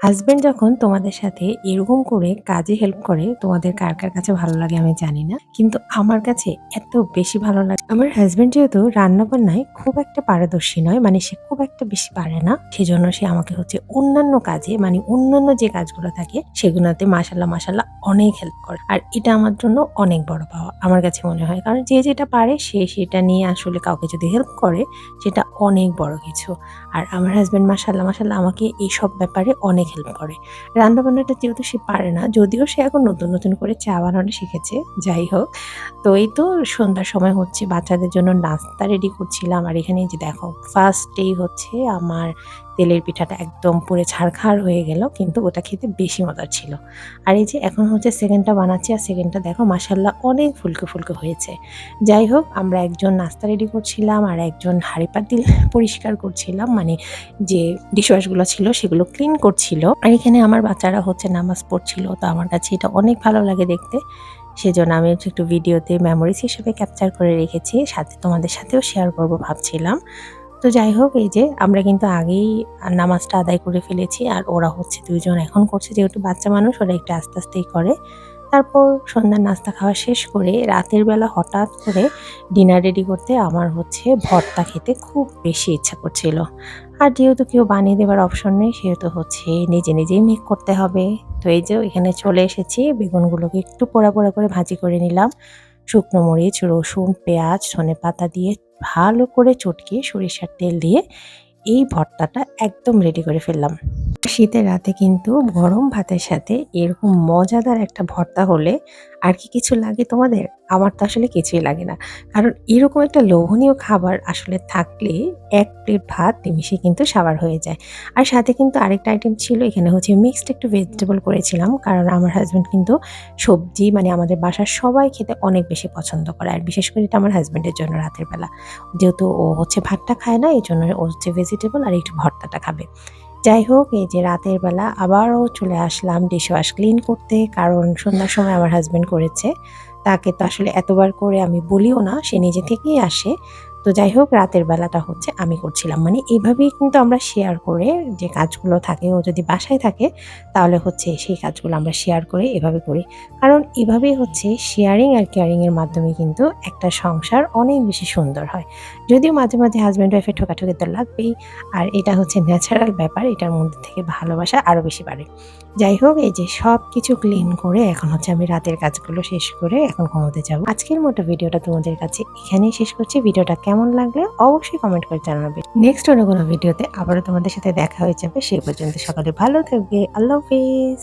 Husband যখন তোমাদের সাথে এরকম করে কাজে হেল্প করে, তোমাদের কার কার কাছে ভালো লাগে আমি জানি না। কিন্তু আমার কাছে এত বেশি ভালো লাগে আমার হাজব্যান্ড যেহেতু রান্না বান্নায় খুব একটা পারদর্শী নয় মানে সে খুব একটা বেশি পারে না, সেজন্য সে আমাকে হচ্ছে অন্যান্য কাজে মানে অন্যান্য যে কাজগুলো থাকে, সেগুলোতে মাসাল্লাহ মাসাল্লাহ অনেক হেল্প করে। আর এটা আমার জন্য অনেক বড় পাওয়া, আমার কাছে মনে হয়। কারণ যে যেটা পারে, সে সেটা নিয়ে আসলে কাউকে যদি হেল্প করে, সেটা অনেক বড় কিছু। আর আমার হাজব্যান্ড মাসাল্লাহ মাসাল্লাহ আমাকে এইসব ব্যাপারে অনেক হেল্প করে। রান্নাবান্নাটা যেহেতু সে পারে না, যদিও সে এখন নতুন নতুন করে চা বানানো শিখেছে, যাই হোক। তো এই তো সন্ধ্যার সময় হচ্ছে বাচ্চাদের জন্য নাস্তা রেডি করছিলাম। আর এখানে যে দেখো ফার্স্টেই হচ্ছে আমার তেলের পিঠাটা একদম পুরে ছাড়খাড় হয়ে গেল, কিন্তু ওটা খেতে বেশি মজার ছিল। আর এই যে এখন হচ্ছে সেকেন্ডটা বানাচ্ছি, আর সেকেন্ডটা দেখো মাসাল্লাহ অনেক ফুলকো ফুলকো হয়েছে। যাই হোক, আমরা একজন নাস্তা রেডি করছিলাম, আর একজন হাঁড়ি পাতিল পরিষ্কার করছিলাম মানে যে ডিশওয়াশগুলো ছিল সেগুলো ক্লিন করছিল। আর এখানে আমার বাচ্চারা হচ্ছে নামাজ পড়ছিল, তো আমার কাছে এটা অনেক ভালো লাগে দেখতে। সেজন্য আমি হচ্ছে একটু ভিডিওতে মেমোরিজ হিসেবে ক্যাপচার করে রেখেছি, সাথে তোমাদের সাথেও শেয়ার করব ভাবছিলাম। তো যাই হোক, এই যে আমরা কিন্তু আগেই নামাজটা আদায় করে ফেলেছি, আর ওরা হচ্ছে দুজন এখন করছে, যেহেতু বাচ্চা মানুষ, ওরা একটু আস্তে আস্তেই করে। তারপর সন্ধ্যার নাস্তা খাওয়া শেষ করে রাতের বেলা হঠাৎ করে ডিনার রেডি করতে আমার হচ্ছে ভর্তা খেতে খুব বেশি ইচ্ছা করছিল। আর যেহেতু কেউ বানিয়ে দেওয়ার অপশন নেই, সেহেতু হচ্ছে নিজে নিজেই মেক করতে হবে। তো এই যে এখানে চলে এসেছি, বেগুনগুলোকে একটু পোড়া পোড়া করে ভাজি করে নিলাম। শুকনো মরিচ, রসুন, পেঁয়াজ, ধনে পাতা দিয়ে ভালো করে চটকিয়ে সরিষার তেল দিয়ে এই ভর্তাটা একদম রেডি করে ফেললাম। শীতের রাতে কিন্তু গরম ভাতের সাথে এরকম মজাদার একটা ভর্তা হলে আর কি কিছু লাগে তোমাদের? আমার তো আসলে কিছুই লাগে না। কারণ এরকম একটা লোভনীয় খাবার আসলে থাকলে এক প্লেট ভাত নিমিশে কিন্তু সাবার হয়ে যায়। আর সাথে কিন্তু আরেকটা আইটেম ছিল, এখানে হচ্ছে মিক্সড একটু ভেজিটেবল করেছিলাম। কারণ আমার হাজব্যান্ড কিন্তু সবজি মানে আমাদের বাসার সবাই খেতে অনেক বেশি পছন্দ করে। আর বিশেষ করে এটা আমার হাজব্যান্ডের জন্য রাতের বেলা। যেহেতু ও হচ্ছে ভাতটা খায় না এই জন্য ও হচ্ছে ভেজিটেবল আর একটু ভর্তাটা খাবে। যাই হোক এই যে রাতের বেলা আবারও চলে আসলাম ডিশ ওয়াশ ক্লিন করতে, কারণ সন্ধ্যার সময় আমার হাজব্যান্ড করেছে। তাকে তো আসলে এতবার করে আমি বলিও না, সে নিজে থেকেই আসে। তো যাই হোক, রাতের বেলাটা হচ্ছে আমি করছিলাম। মানে এইভাবেই কিন্তু আমরা শেয়ার করে যে কাজগুলো থাকে, ও যদি বাসায় থাকে, তাহলে হচ্ছে সেই কাজগুলো আমরা শেয়ার করে এভাবে করি। কারণ এভাবেই হচ্ছে শেয়ারিং আর কেয়ারিংয়ের মাধ্যমে কিন্তু একটা সংসার অনেক বেশি সুন্দর হয়। যদিও মাঝে মাঝে হাজব্যান্ড ওয়াইফের ঠোকাঠুকি তো লাগবেই, আর এটা হচ্ছে ন্যাচারাল ব্যাপার, এটার মধ্যে থেকে ভালোবাসা আরও বেশি বাড়ে। যাই হোক, এই যে সব কিছু ক্লিন করে এখন হচ্ছে আমি রাতের কাজগুলো শেষ করে এখন ঘুমোতে যাব। আজকের মতো ভিডিওটা তোমাদের কাছে এখানেই শেষ করছি। ভিডিওটা কেমন লাগলে অবশ্যই কমেন্ট করে জানাবে। নেক্সট অন্য কোনো ভিডিওতে আবারও তোমাদের সাথে দেখা হয়ে যাবে, সেই পর্যন্ত সকালে ভালো থাকবে, আল্লাহ হাফিজ।